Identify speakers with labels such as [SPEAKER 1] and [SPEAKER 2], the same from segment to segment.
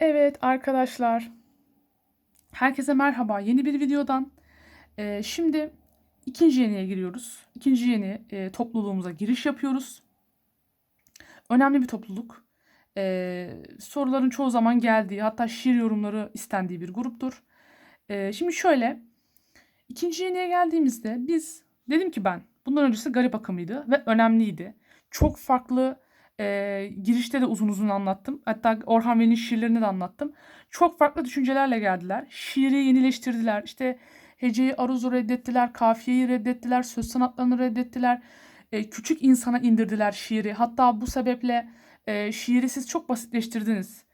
[SPEAKER 1] Evet arkadaşlar, herkese merhaba. Yeni bir videodan. Ee, şimdi ikinci yeniye giriyoruz. İkinci yeni e, topluluğumuza giriş yapıyoruz. Önemli bir topluluk. Ee, soruların çoğu zaman geldiği, hatta şiir yorumları istendiği bir gruptur. Ee, şimdi şöyle, ikinci yeniye geldiğimizde biz, dedim ki ben, bundan öncesi garip akımıydı ve önemliydi. Çok farklı e, girişte de uzun uzun anlattım. Hatta Orhan Veli'nin şiirlerini de anlattım. Çok farklı düşüncelerle geldiler. Şiiri yenileştirdiler. İşte heceyi aruzu reddettiler, kafiyeyi reddettiler, söz sanatlarını reddettiler. E, küçük insana indirdiler şiiri. Hatta bu sebeple e, şiiri siz çok basitleştirdiniz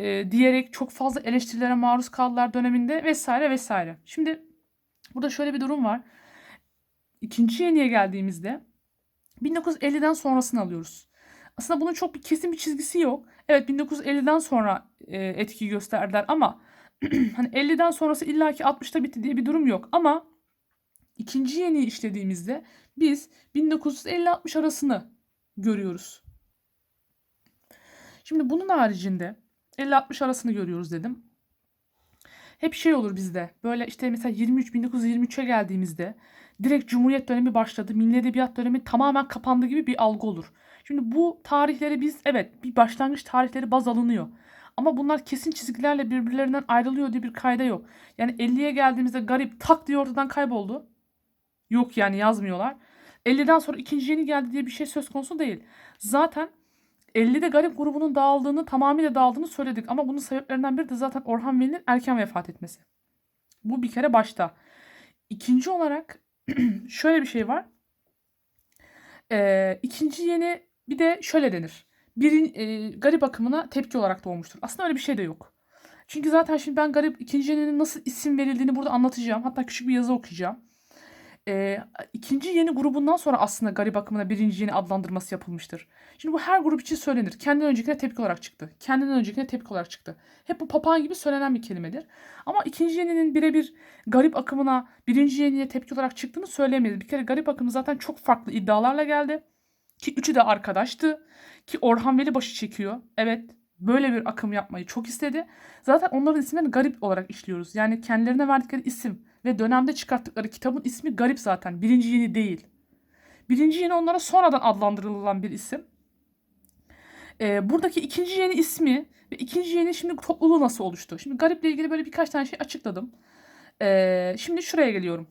[SPEAKER 1] e, diyerek çok fazla eleştirilere maruz kaldılar döneminde vesaire vesaire. Şimdi burada şöyle bir durum var. İkinci yeniye geldiğimizde 1950'den sonrasını alıyoruz. Aslında bunun çok bir kesin bir çizgisi yok. Evet 1950'den sonra e, etki gösterdiler ama hani 50'den sonrası illaki 60'ta bitti diye bir durum yok. Ama ikinci yeni işlediğimizde biz 1950-60 arasını görüyoruz. Şimdi bunun haricinde 50-60 arasını görüyoruz dedim. Hep şey olur bizde. Böyle işte mesela 23 1923'e geldiğimizde direkt Cumhuriyet dönemi başladı. Milli Edebiyat dönemi tamamen kapandı gibi bir algı olur. Şimdi bu tarihleri biz evet bir başlangıç tarihleri baz alınıyor. Ama bunlar kesin çizgilerle birbirlerinden ayrılıyor diye bir kayda yok. Yani 50'ye geldiğimizde garip tak diye ortadan kayboldu. Yok yani yazmıyorlar. 50'den sonra ikinci yeni geldi diye bir şey söz konusu değil. Zaten 50'de garip grubunun dağıldığını, tamamıyla dağıldığını söyledik. Ama bunun sebeplerinden biri de zaten Orhan Veli'nin erken vefat etmesi. Bu bir kere başta. İkinci olarak şöyle bir şey var. Ee, ikinci yeni bir de şöyle denir. Bir e, garip akımına tepki olarak doğmuştur. Aslında öyle bir şey de yok. Çünkü zaten şimdi ben garip ikinci yeninin nasıl isim verildiğini burada anlatacağım. Hatta küçük bir yazı okuyacağım. Ee, ikinci yeni grubundan sonra aslında garip akımına birinci yeni adlandırması yapılmıştır. Şimdi bu her grup için söylenir. Kendinden öncekine tepki olarak çıktı. Kendinden öncekine tepki olarak çıktı. Hep bu papağan gibi söylenen bir kelimedir. Ama ikinci yeninin birebir garip akımına birinci yeniye tepki olarak çıktığını söyleyemeyiz. Bir kere garip akımı zaten çok farklı iddialarla geldi. Ki üçü de arkadaştı. Ki Orhan Veli başı çekiyor. Evet böyle bir akım yapmayı çok istedi. Zaten onların isimlerini garip olarak işliyoruz. Yani kendilerine verdikleri isim ve dönemde çıkarttıkları kitabın ismi garip zaten. Birinci yeni değil. Birinci yeni onlara sonradan adlandırılan bir isim. Ee, buradaki ikinci yeni ismi ve ikinci yeni şimdi topluluğu nasıl oluştu? Şimdi gariple ilgili böyle birkaç tane şey açıkladım. Ee, şimdi şuraya geliyorum.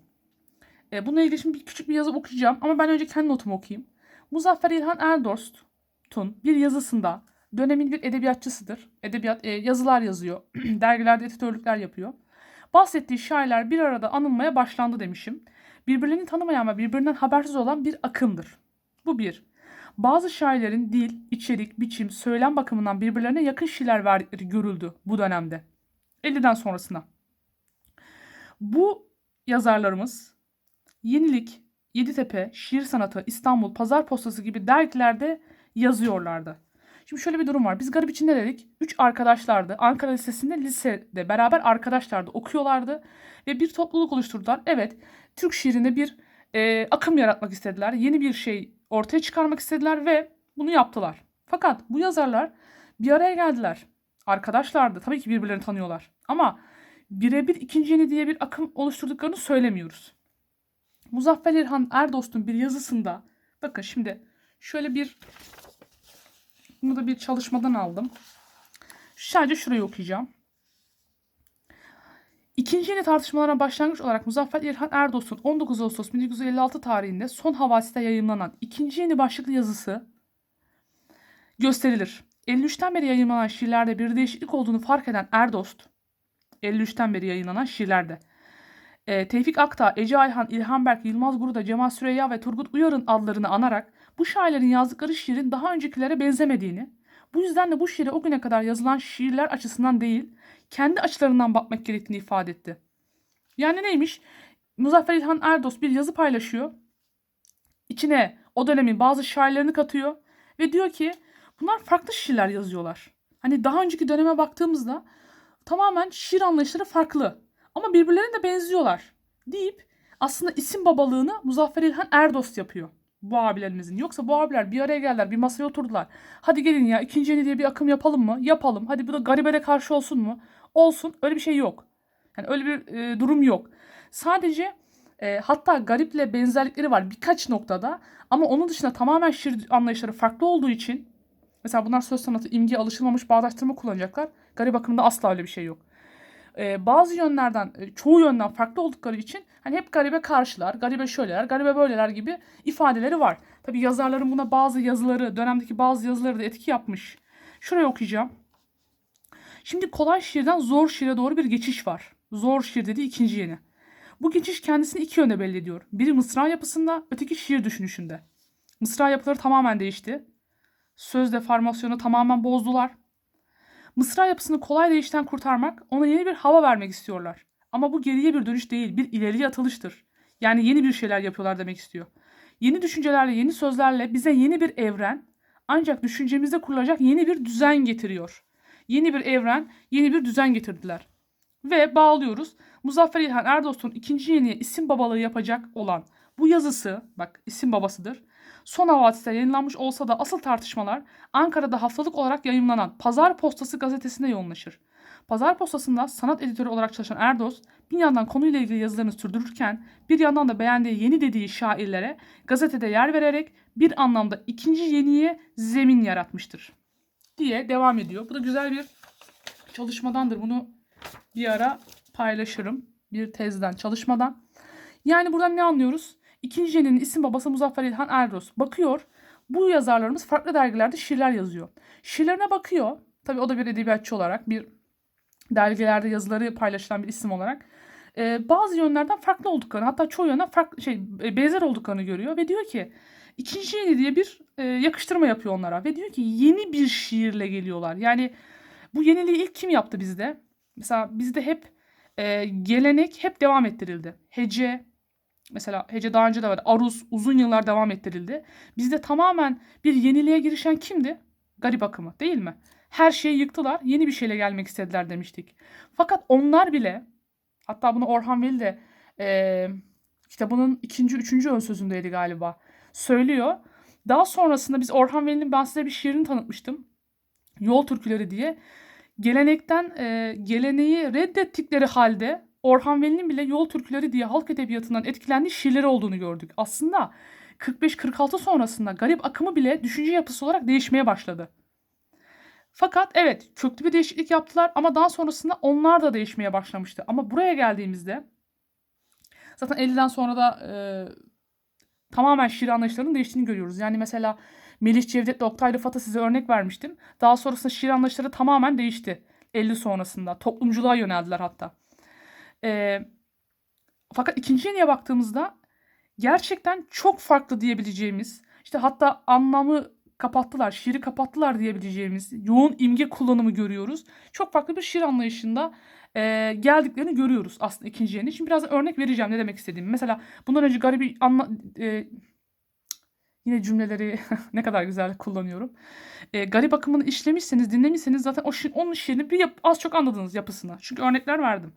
[SPEAKER 1] Ee, bununla ilgili şimdi bir küçük bir yazı okuyacağım ama ben önce kendi notumu okuyayım. Muzaffer İlhan Erdost'un bir yazısında dönemin bir edebiyatçısıdır. Edebiyat e, yazılar yazıyor. Dergilerde editörlükler yapıyor. Bahsettiği şairler bir arada anılmaya başlandı demişim. Birbirlerini tanımayan ve birbirinden habersiz olan bir akımdır. Bu bir. Bazı şairlerin dil, içerik, biçim, söylem bakımından birbirlerine yakın şiirler verdikleri görüldü bu dönemde. 50'den sonrasına. Bu yazarlarımız Yenilik, Yeditepe, Şiir Sanatı, İstanbul, Pazar Postası gibi dergilerde yazıyorlardı. Şimdi şöyle bir durum var. Biz garip içinde dedik. Üç arkadaşlardı. Ankara Lisesi'nde lisede beraber arkadaşlardı. Okuyorlardı. Ve bir topluluk oluşturdular. Evet. Türk şiirinde bir e, akım yaratmak istediler. Yeni bir şey ortaya çıkarmak istediler ve bunu yaptılar. Fakat bu yazarlar bir araya geldiler. Arkadaşlardı. Tabii ki birbirlerini tanıyorlar. Ama birebir ikinci yeni diye bir akım oluşturduklarını söylemiyoruz. Muzaffer İlhan Erdost'un bir yazısında bakın şimdi şöyle bir bunu da bir çalışmadan aldım. Sadece şurayı okuyacağım. İkinci yeni tartışmalara başlangıç olarak Muzaffer İlhan Erdos'un 19 Ağustos 1956 tarihinde son havasite yayınlanan ikinci yeni başlıklı yazısı gösterilir. 53'ten beri yayınlanan şiirlerde bir değişiklik olduğunu fark eden Erdost, 53'ten beri yayınlanan şiirlerde e, Tevfik Akta, Ece Ayhan, İlhan Berk, Yılmaz Guruda, Cemal Süreyya ve Turgut Uyar'ın adlarını anarak bu şairlerin yazdıkları şiirin daha öncekilere benzemediğini, bu yüzden de bu şiire o güne kadar yazılan şiirler açısından değil, kendi açılarından bakmak gerektiğini ifade etti. Yani neymiş? Muzaffer İlhan Erdos bir yazı paylaşıyor. İçine o dönemin bazı şairlerini katıyor ve diyor ki bunlar farklı şiirler yazıyorlar. Hani daha önceki döneme baktığımızda tamamen şiir anlayışları farklı. Ama birbirlerine de benziyorlar deyip aslında isim babalığını Muzaffer İlhan Erdost yapıyor. Bu abilerimizin. Yoksa bu abiler bir araya geldiler, bir masaya oturdular. Hadi gelin ya ikinci yeni diye bir akım yapalım mı? Yapalım. Hadi bu da garibere karşı olsun mu? Olsun. Öyle bir şey yok. Yani öyle bir e, durum yok. Sadece e, hatta gariple benzerlikleri var birkaç noktada. Ama onun dışında tamamen şiir anlayışları farklı olduğu için mesela bunlar söz sanatı, imge, alışılmamış bağdaştırma kullanacaklar. Garip akımında asla öyle bir şey yok. E, bazı yönlerden, e, çoğu yönden farklı oldukları için hani hep garibe karşılar, garibe şöyleler, garibe böyleler gibi ifadeleri var. Tabi yazarların buna bazı yazıları, dönemdeki bazı yazıları da etki yapmış. Şurayı okuyacağım. Şimdi kolay şiirden zor şiire doğru bir geçiş var. Zor şiir dediği ikinci yeni. Bu geçiş kendisini iki yönde belli ediyor. Biri mısra yapısında, öteki şiir düşünüşünde. Mısra yapıları tamamen değişti. Söz deformasyonu tamamen bozdular. Mısra yapısını kolay değişten kurtarmak, ona yeni bir hava vermek istiyorlar. Ama bu geriye bir dönüş değil, bir ileriye atılıştır. Yani yeni bir şeyler yapıyorlar demek istiyor. Yeni düşüncelerle, yeni sözlerle bize yeni bir evren, ancak düşüncemizde kurulacak yeni bir düzen getiriyor. Yeni bir evren, yeni bir düzen getirdiler. Ve bağlıyoruz. Muzaffer İlhan Erdost'un ikinci yeniye isim babalığı yapacak olan bu yazısı, bak isim babasıdır. Son havadisler yayınlanmış olsa da asıl tartışmalar Ankara'da haftalık olarak yayımlanan Pazar Postası gazetesinde yoğunlaşır. Pazar Postası'nda sanat editörü olarak çalışan Erdos bir yandan konuyla ilgili yazılarını sürdürürken bir yandan da beğendiği yeni dediği şairlere gazetede yer vererek bir anlamda ikinci yeniye zemin yaratmıştır diye devam ediyor. Bu da güzel bir çalışmadandır. Bunu bir ara paylaşırım. Bir tezden, çalışmadan. Yani buradan ne anlıyoruz? İkinci yeninin isim babası Muzaffer İlhan Erdos. Bakıyor. Bu yazarlarımız farklı dergilerde şiirler yazıyor. Şiirlerine bakıyor. Tabii o da bir edebiyatçı olarak, bir dergilerde yazıları paylaşılan bir isim olarak. Ee, bazı yönlerden farklı olduklarını, hatta çoğu yönden farklı şey e, benzer olduklarını görüyor ve diyor ki ikinci yeni diye bir e, yakıştırma yapıyor onlara ve diyor ki yeni bir şiirle geliyorlar. Yani bu yeniliği ilk kim yaptı bizde? Mesela bizde hep e, gelenek hep devam ettirildi. Hece, mesela hece daha önce de vardı. Aruz uzun yıllar devam ettirildi. Bizde tamamen bir yeniliğe girişen kimdi? Garip akımı değil mi? Her şeyi yıktılar, yeni bir şeyle gelmek istediler demiştik. Fakat onlar bile, hatta bunu Orhan Veli de e, kitabının ikinci, üçüncü ön sözündeydi galiba. Söylüyor. Daha sonrasında biz Orhan Veli'nin ben size bir şiirini tanıtmıştım. Yol Türküleri diye gelenekten e, geleneği reddettikleri halde Orhan Veli'nin bile yol türküleri diye halk edebiyatından etkilendiği şiirleri olduğunu gördük. Aslında 45-46 sonrasında garip akımı bile düşünce yapısı olarak değişmeye başladı. Fakat evet köklü bir değişiklik yaptılar ama daha sonrasında onlar da değişmeye başlamıştı. Ama buraya geldiğimizde zaten 50'den sonra da e, tamamen şiir anlayışlarının değiştiğini görüyoruz. Yani mesela Melih Cevdet ve Oktay Rıfat'a size örnek vermiştim. Daha sonrasında şiir anlayışları tamamen değişti. 50 sonrasında. Toplumculuğa yöneldiler hatta. E, fakat ikinci yeniye baktığımızda gerçekten çok farklı diyebileceğimiz işte hatta anlamı kapattılar, şiiri kapattılar diyebileceğimiz yoğun imge kullanımı görüyoruz. Çok farklı bir şiir anlayışında e, geldiklerini görüyoruz aslında ikinci yeni. Şimdi biraz örnek vereceğim ne demek istediğimi. Mesela bundan önce garip anla, e, yine cümleleri ne kadar güzel kullanıyorum. E, garip akımını işlemişseniz, dinlemişseniz zaten o şiir, onun şiirini bir yap, az çok anladınız yapısını. Çünkü örnekler verdim.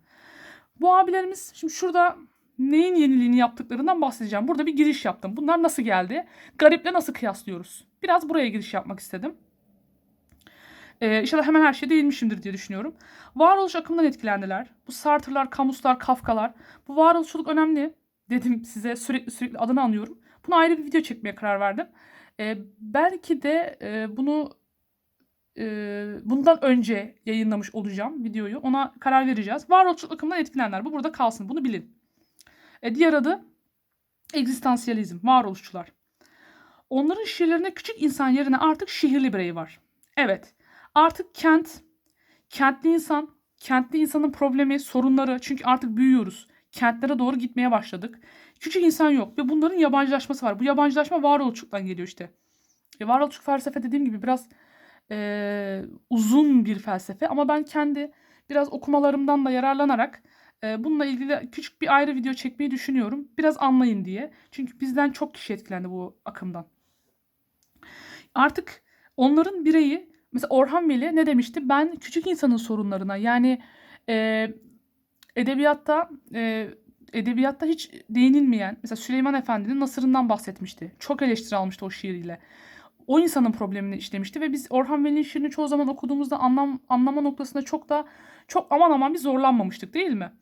[SPEAKER 1] Bu abilerimiz şimdi şurada neyin yeniliğini yaptıklarından bahsedeceğim. Burada bir giriş yaptım. Bunlar nasıl geldi? Gariple nasıl kıyaslıyoruz? Biraz buraya giriş yapmak istedim. Ee, inşallah hemen her şey değinmişimdir diye düşünüyorum. Varoluş akımından etkilendiler. Bu Sartre'lar, Camus'lar, Kafka'lar. Bu varoluşçuluk önemli. Dedim size sürekli sürekli adını anıyorum. Bunu ayrı bir video çekmeye karar verdim. Ee, belki de e, bunu bundan önce yayınlamış olacağım videoyu. Ona karar vereceğiz. Varoluşçuluk akımından etkilenenler. Bu burada kalsın. Bunu bilin. E, diğer adı egzistansiyalizm. Varoluşçular. Onların şiirlerine küçük insan yerine artık şehirli birey var. Evet. Artık kent, kentli insan, kentli insanın problemi, sorunları çünkü artık büyüyoruz. Kentlere doğru gitmeye başladık. Küçük insan yok ve bunların yabancılaşması var. Bu yabancılaşma varoluşçuluktan geliyor işte. E, varoluşçuluk felsefe dediğim gibi biraz e, uzun bir felsefe ama ben kendi biraz okumalarımdan da yararlanarak e, bununla ilgili küçük bir ayrı video çekmeyi düşünüyorum. Biraz anlayın diye. Çünkü bizden çok kişi etkilendi bu akımdan. Artık onların bireyi mesela Orhan Veli ne demişti? Ben küçük insanın sorunlarına yani e, edebiyatta e, edebiyatta hiç değinilmeyen mesela Süleyman Efendi'nin Nasır'ından bahsetmişti. Çok eleştiri almıştı o şiiriyle. O insanın problemini işlemişti ve biz Orhan Veli'nin şiirini çoğu zaman okuduğumuzda anlam anlama noktasında çok da çok aman aman bir zorlanmamıştık değil mi?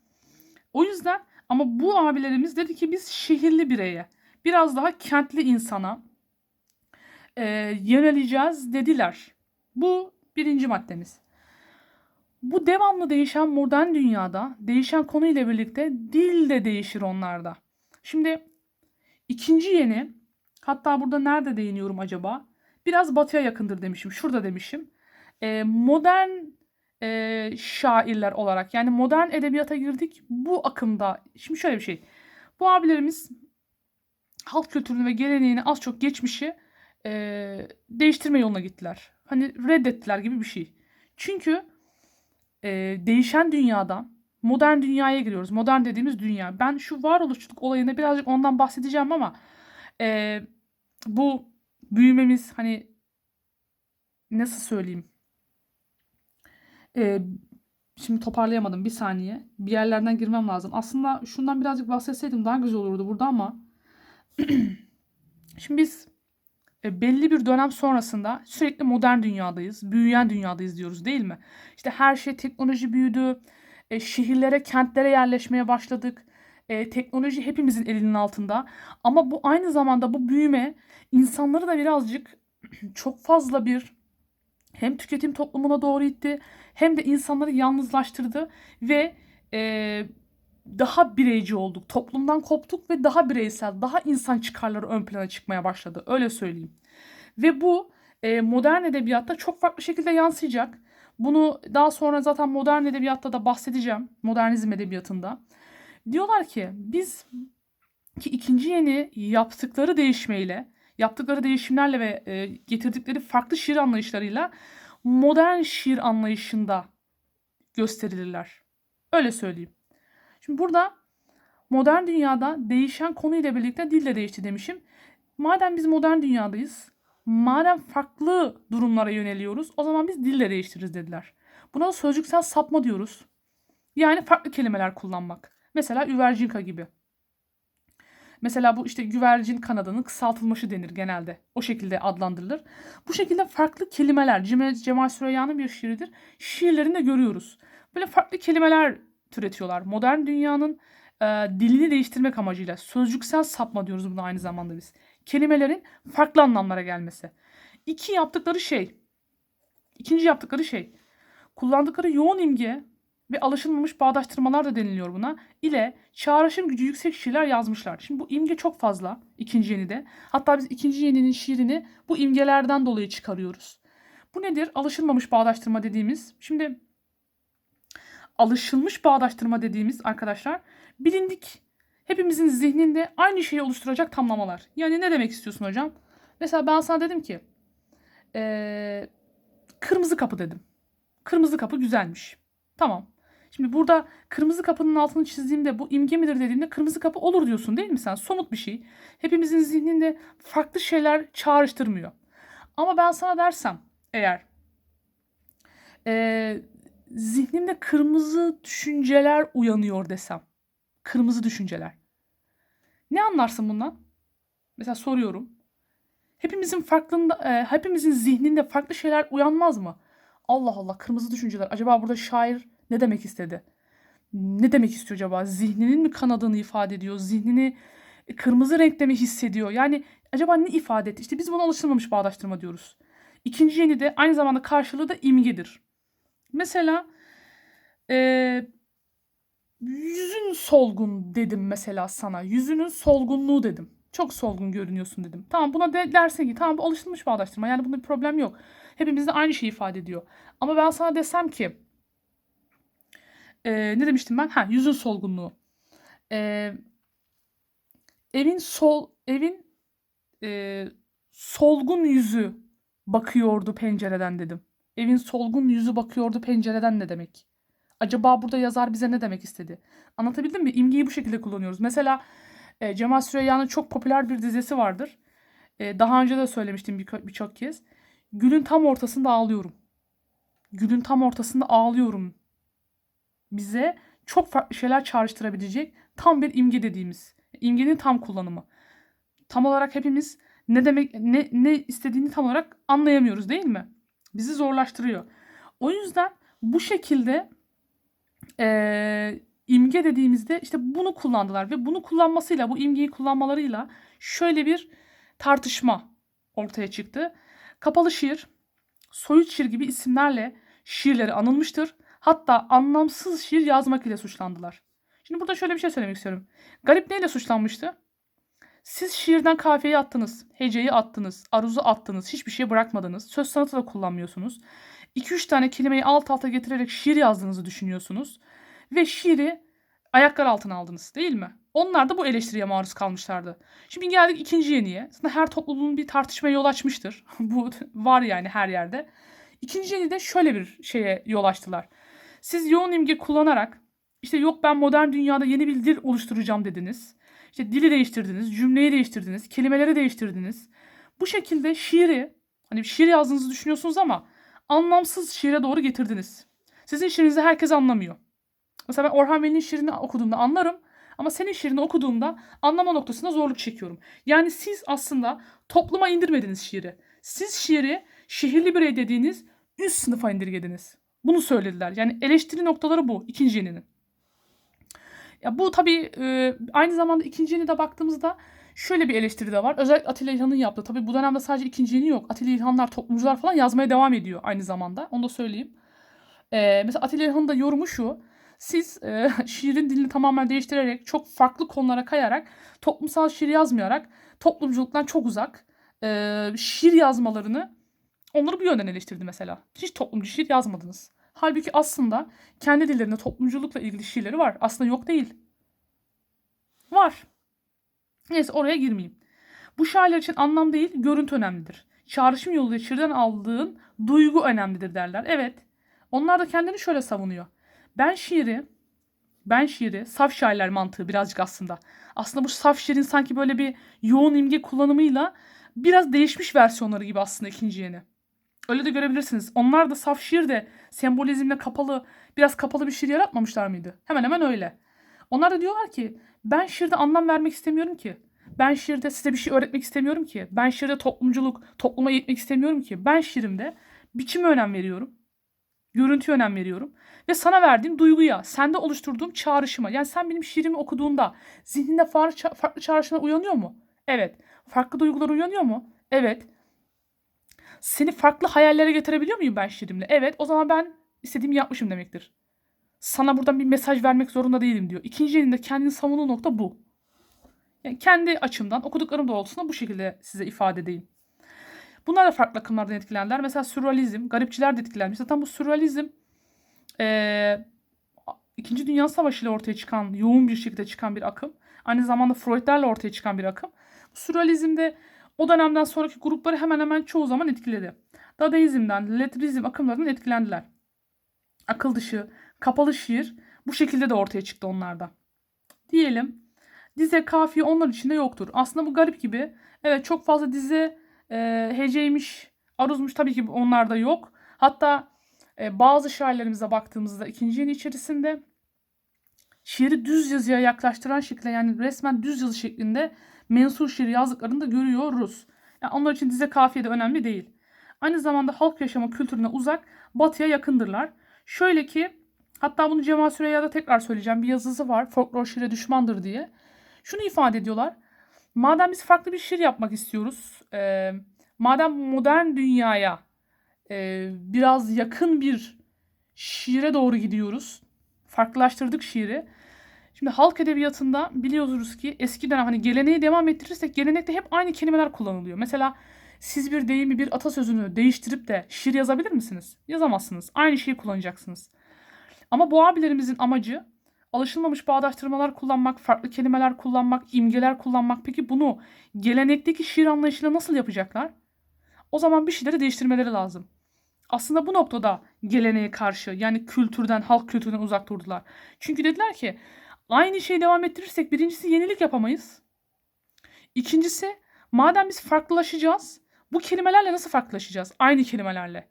[SPEAKER 1] O yüzden ama bu abilerimiz dedi ki biz şehirli bireye, biraz daha kentli insana e, yöneleceğiz dediler. Bu birinci maddemiz. Bu devamlı değişen modern dünyada değişen konuyla birlikte dil de değişir onlarda. Şimdi ikinci yeni hatta burada nerede değiniyorum acaba? Biraz batıya yakındır demişim. Şurada demişim. E, modern e, şairler olarak yani modern edebiyata girdik bu akımda. Şimdi şöyle bir şey. Bu abilerimiz halk kültürünü ve geleneğini az çok geçmişi e, değiştirme yoluna gittiler. Hani reddettiler gibi bir şey. Çünkü e, değişen dünyada modern dünyaya giriyoruz. Modern dediğimiz dünya. Ben şu varoluşçuluk olayında birazcık ondan bahsedeceğim ama e, bu büyümemiz hani nasıl söyleyeyim? E, şimdi toparlayamadım bir saniye. Bir yerlerden girmem lazım. Aslında şundan birazcık bahsetseydim daha güzel olurdu burada ama şimdi biz e, belli bir dönem sonrasında sürekli modern dünyadayız, büyüyen dünyadayız diyoruz değil mi? İşte her şey teknoloji büyüdü, e, şehirlere, kentlere yerleşmeye başladık. E, teknoloji hepimizin elinin altında. Ama bu aynı zamanda bu büyüme insanları da birazcık çok fazla bir hem tüketim toplumuna doğru itti hem de insanları yalnızlaştırdı ve e, daha bireyci olduk. Toplumdan koptuk ve daha bireysel, daha insan çıkarları ön plana çıkmaya başladı. Öyle söyleyeyim. Ve bu e, modern edebiyatta çok farklı şekilde yansıyacak. Bunu daha sonra zaten modern edebiyatta da bahsedeceğim. Modernizm edebiyatında. Diyorlar ki biz ki ikinci yeni yaptıkları değişmeyle, yaptıkları değişimlerle ve e, getirdikleri farklı şiir anlayışlarıyla modern şiir anlayışında gösterilirler. Öyle söyleyeyim. Şimdi burada modern dünyada değişen konuyla birlikte dil de değişti demişim. Madem biz modern dünyadayız, madem farklı durumlara yöneliyoruz, o zaman biz dil de değiştiririz dediler. Buna da sözcüksel sapma diyoruz. Yani farklı kelimeler kullanmak. Mesela üvercinka gibi. Mesela bu işte güvercin kanadının kısaltılmışı denir genelde. O şekilde adlandırılır. Bu şekilde farklı kelimeler, Cemal, Süreyya'nın bir şiiridir. Şiirlerinde görüyoruz. Böyle farklı kelimeler türetiyorlar. Modern dünyanın e, dilini değiştirmek amacıyla sözcüksel sapma diyoruz buna aynı zamanda biz. Kelimelerin farklı anlamlara gelmesi. İki yaptıkları şey, ikinci yaptıkları şey, kullandıkları yoğun imge ve alışılmamış bağdaştırmalar da deniliyor buna ile çağrışım gücü yüksek şiirler yazmışlar. Şimdi bu imge çok fazla ikinci yenide. Hatta biz ikinci yeninin şiirini bu imgelerden dolayı çıkarıyoruz. Bu nedir? Alışılmamış bağdaştırma dediğimiz. Şimdi alışılmış bağdaştırma dediğimiz arkadaşlar bilindik hepimizin zihninde aynı şeyi oluşturacak tamlamalar. Yani ne demek istiyorsun hocam? Mesela ben sana dedim ki ee, kırmızı kapı dedim. Kırmızı kapı güzelmiş. Tamam. Şimdi burada kırmızı kapının altını çizdiğimde bu imge midir dediğimde kırmızı kapı olur diyorsun değil mi sen? Somut bir şey. Hepimizin zihninde farklı şeyler çağrıştırmıyor. Ama ben sana dersem eğer e, zihnimde kırmızı düşünceler uyanıyor desem. Kırmızı düşünceler. Ne anlarsın bundan? Mesela soruyorum. Hepimizin farklında, e, hepimizin zihninde farklı şeyler uyanmaz mı? Allah Allah kırmızı düşünceler. Acaba burada şair ne demek istedi? Ne demek istiyor acaba? Zihninin mi kanadını ifade ediyor? Zihnini kırmızı renkte mi hissediyor? Yani acaba ne ifade etti? İşte biz buna alışılmamış bağdaştırma diyoruz. İkinci yeni de aynı zamanda karşılığı da imgedir. Mesela e, yüzün solgun dedim mesela sana. Yüzünün solgunluğu dedim. Çok solgun görünüyorsun dedim. Tamam buna de, dersin ki tamam bu alışılmış bağdaştırma. Yani bunda bir problem yok. Hepimiz de aynı şeyi ifade ediyor. Ama ben sana desem ki e, ne demiştim ben? Ha yüzün solgunluğu. E, evin sol evin e, solgun yüzü bakıyordu pencereden dedim. Evin solgun yüzü bakıyordu pencereden ne demek? Acaba burada yazar bize ne demek istedi? Anlatabildim mi? İmgeyi bu şekilde kullanıyoruz. Mesela e, Cemal Süreyya'nın çok popüler bir dizisi vardır. E, daha önce de söylemiştim birçok bir kez. Gülün tam ortasında ağlıyorum. Gülün tam ortasında ağlıyorum. Bize çok farklı şeyler çağrıştırabilecek tam bir imge dediğimiz. İmgenin tam kullanımı. Tam olarak hepimiz ne demek ne ne istediğini tam olarak anlayamıyoruz değil mi? Bizi zorlaştırıyor. O yüzden bu şekilde eee, imge dediğimizde işte bunu kullandılar ve bunu kullanmasıyla bu imgeyi kullanmalarıyla şöyle bir tartışma ortaya çıktı. Kapalı şiir, soyut şiir gibi isimlerle şiirleri anılmıştır. Hatta anlamsız şiir yazmak ile suçlandılar. Şimdi burada şöyle bir şey söylemek istiyorum. Garip neyle suçlanmıştı? Siz şiirden kafiyeyi attınız, heceyi attınız, aruzu attınız, hiçbir şey bırakmadınız. Söz sanatı da kullanmıyorsunuz. 2-3 tane kelimeyi alt alta getirerek şiir yazdığınızı düşünüyorsunuz. Ve şiiri ayaklar altına aldınız değil mi? Onlar da bu eleştiriye maruz kalmışlardı. Şimdi geldik ikinci yeniye. Aslında her topluluğun bir tartışmaya yol açmıştır. bu var yani her yerde. İkinci yeni de şöyle bir şeye yol açtılar. Siz yoğun imge kullanarak işte yok ben modern dünyada yeni bir dil oluşturacağım dediniz. İşte dili değiştirdiniz, cümleyi değiştirdiniz, kelimeleri değiştirdiniz. Bu şekilde şiiri, hani şiir yazdığınızı düşünüyorsunuz ama anlamsız şiire doğru getirdiniz. Sizin şiirinizi herkes anlamıyor. Mesela ben Orhan Veli'nin şiirini okuduğumda anlarım ama senin şiirini okuduğumda anlama noktasında zorluk çekiyorum. Yani siz aslında topluma indirmediniz şiiri. Siz şiiri şehirli birey dediğiniz üst sınıfa indirgediniz. Bunu söylediler. Yani eleştiri noktaları bu ikinci yeninin. Ya bu tabii e, aynı zamanda ikinci yeni de baktığımızda şöyle bir eleştiri de var. Özellikle Atilla İlhan'ın yaptığı. Tabii bu dönemde sadece ikinci yeni yok. Atilla İlhanlar, toplumcular falan yazmaya devam ediyor aynı zamanda. Onu da söyleyeyim. E, mesela Atilla İlhan'ın da yorumu şu. Siz e, şiirin dilini tamamen değiştirerek, çok farklı konulara kayarak, toplumsal şiir yazmayarak, toplumculuktan çok uzak e, şiir yazmalarını onları bu yönden eleştirdi mesela. Hiç toplumcu şiir yazmadınız. Halbuki aslında kendi dillerinde toplumculukla ilgili şiirleri var. Aslında yok değil. Var. Neyse oraya girmeyeyim. Bu şairler için anlam değil, görüntü önemlidir. Çağrışım yoluyla şiirden aldığın duygu önemlidir derler. Evet. Onlar da kendini şöyle savunuyor. Ben şiiri, ben şiiri, saf şairler mantığı birazcık aslında. Aslında bu saf şiirin sanki böyle bir yoğun imge kullanımıyla biraz değişmiş versiyonları gibi aslında ikinci yeni. Öyle de görebilirsiniz. Onlar da saf şiir de sembolizmle kapalı, biraz kapalı bir şiir yaratmamışlar mıydı? Hemen hemen öyle. Onlar da diyorlar ki ben şiirde anlam vermek istemiyorum ki. Ben şiirde size bir şey öğretmek istemiyorum ki. Ben şiirde toplumculuk, topluma eğitmek istemiyorum ki. Ben şiirimde biçime önem veriyorum. Görüntüye önem veriyorum. Ve sana verdiğim duyguya, sende oluşturduğum çağrışıma. Yani sen benim şiirimi okuduğunda zihninde farklı, farklı uyanıyor mu? Evet. Farklı duygular uyanıyor mu? Evet. Seni farklı hayallere getirebiliyor muyum ben şiirimle? Evet. O zaman ben istediğimi yapmışım demektir. Sana buradan bir mesaj vermek zorunda değilim diyor. İkinci elinde kendini savunduğu nokta bu. Yani kendi açımdan okuduklarım doğrultusunda bu şekilde size ifade edeyim. Bunlar da farklı akımlardan etkilendiler. Mesela sürrealizm, garipçiler de etkilenmiş. Zaten bu sürrealizm ee, İkinci Dünya Savaşı ile ortaya çıkan, yoğun bir şekilde çıkan bir akım. Aynı zamanda Freud'lerle ortaya çıkan bir akım. Sürrealizmde o dönemden sonraki grupları hemen hemen çoğu zaman etkiledi. Dadaizm'den, Letrizm akımlarından etkilendiler. Akıl dışı, kapalı şiir bu şekilde de ortaya çıktı onlarda. Diyelim dize kafiye onlar içinde yoktur. Aslında bu garip gibi. Evet çok fazla dize e, heceymiş, aruzmuş tabii ki onlarda yok. Hatta e, bazı şairlerimize baktığımızda ikinci yeni içerisinde şiiri düz yazıya yaklaştıran şekilde yani resmen düz yazı şeklinde mensur şiir yazdıklarını da görüyoruz. Yani onlar için dize kafiye de önemli değil. Aynı zamanda halk yaşama kültürüne uzak, batıya yakındırlar. Şöyle ki hatta bunu Cemal Süreyya'da tekrar söyleyeceğim. Bir yazısı var. Folklor şiire düşmandır diye. Şunu ifade ediyorlar. Madem biz farklı bir şiir yapmak istiyoruz. E, madem modern dünyaya e, biraz yakın bir şiire doğru gidiyoruz. Farklılaştırdık şiiri. Şimdi halk edebiyatında biliyoruz ki eskiden hani geleneği devam ettirirsek gelenekte hep aynı kelimeler kullanılıyor. Mesela siz bir deyimi bir atasözünü değiştirip de şiir yazabilir misiniz? Yazamazsınız. Aynı şeyi kullanacaksınız. Ama bu abilerimizin amacı alışılmamış bağdaştırmalar kullanmak, farklı kelimeler kullanmak, imgeler kullanmak. Peki bunu gelenekteki şiir anlayışıyla nasıl yapacaklar? O zaman bir şeyleri değiştirmeleri lazım. Aslında bu noktada geleneğe karşı yani kültürden, halk kültüründen uzak durdular. Çünkü dediler ki aynı şeyi devam ettirirsek birincisi yenilik yapamayız. İkincisi madem biz farklılaşacağız bu kelimelerle nasıl farklılaşacağız? Aynı kelimelerle.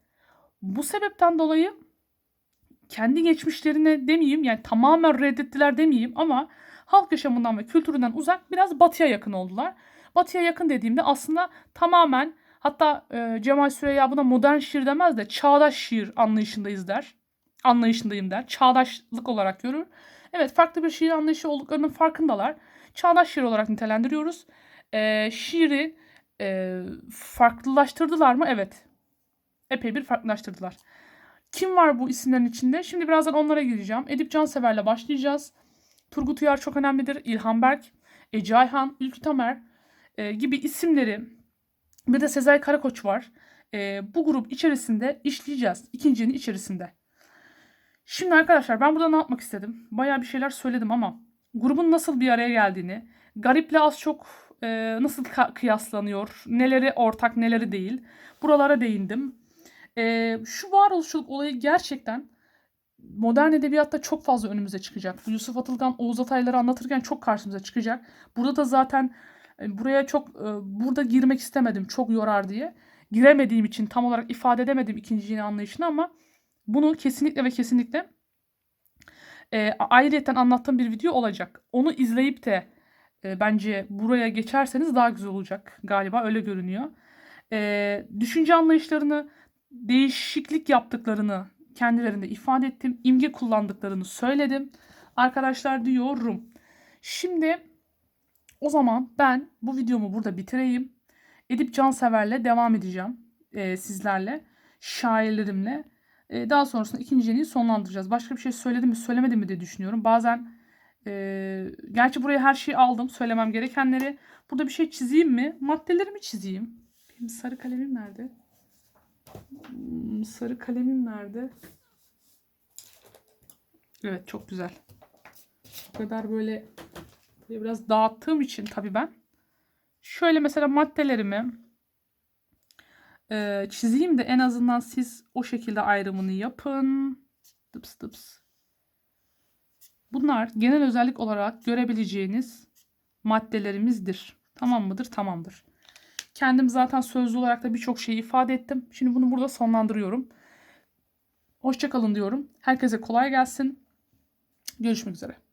[SPEAKER 1] Bu sebepten dolayı kendi geçmişlerine demeyeyim yani tamamen reddettiler demeyeyim ama halk yaşamından ve kültüründen uzak biraz batıya yakın oldular. Batıya yakın dediğimde aslında tamamen hatta e, Cemal Süreyya buna modern şiir demez de çağdaş şiir anlayışındayız der. Anlayışındayım der. Çağdaşlık olarak görür. Evet farklı bir şiir anlayışı olduklarının farkındalar. Çağdaş şiir olarak nitelendiriyoruz. E, şiiri e, farklılaştırdılar mı? Evet. Epey bir farklılaştırdılar. Kim var bu isimlerin içinde? Şimdi birazdan onlara gireceğim. Edip Cansever'le başlayacağız. Turgut Uyar çok önemlidir. İlhan Berk, Ece Ayhan, Ülkü Tamer e, gibi isimleri bir de Sezai Karakoç var. E, bu grup içerisinde işleyeceğiz. İkincinin içerisinde. Şimdi arkadaşlar ben burada ne yapmak istedim? Bayağı bir şeyler söyledim ama grubun nasıl bir araya geldiğini, Garip'le az çok e, nasıl kıyaslanıyor, neleri ortak neleri değil buralara değindim. E, şu varoluşçuluk olayı gerçekten modern edebiyatta çok fazla önümüze çıkacak. Yusuf Atılgan, Oğuz Atayları anlatırken çok karşımıza çıkacak. Burada da zaten e, buraya çok e, burada girmek istemedim çok yorar diye. Giremediğim için tam olarak ifade edemedim ikinci yeni anlayışını ama bunu kesinlikle ve kesinlikle e, ayrıyeten anlattığım bir video olacak. Onu izleyip de e, bence buraya geçerseniz daha güzel olacak galiba öyle görünüyor. E, düşünce anlayışlarını değişiklik yaptıklarını kendilerinde ifade ettim. İmge kullandıklarını söyledim. Arkadaşlar diyorum. Şimdi o zaman ben bu videomu burada bitireyim. Edip Cansever'le devam edeceğim e, sizlerle. Şairlerimle. E, daha sonrasında ikinci yeniyi sonlandıracağız. Başka bir şey söyledim mi söylemedim mi diye düşünüyorum. Bazen e, gerçi buraya her şeyi aldım. Söylemem gerekenleri. Burada bir şey çizeyim mi? Maddelerimi çizeyim. Benim sarı kalemim nerede? Hmm, Sarı kalemim nerede? Evet çok güzel. Bu kadar böyle biraz dağıttığım için tabii ben. Şöyle mesela maddelerimi e, çizeyim de en azından siz o şekilde ayrımını yapın. Tıps tıps. Bunlar genel özellik olarak görebileceğiniz maddelerimizdir. Tamam mıdır? Tamamdır. Kendim zaten sözlü olarak da birçok şeyi ifade ettim. Şimdi bunu burada sonlandırıyorum. Hoşçakalın diyorum. Herkese kolay gelsin. Görüşmek üzere.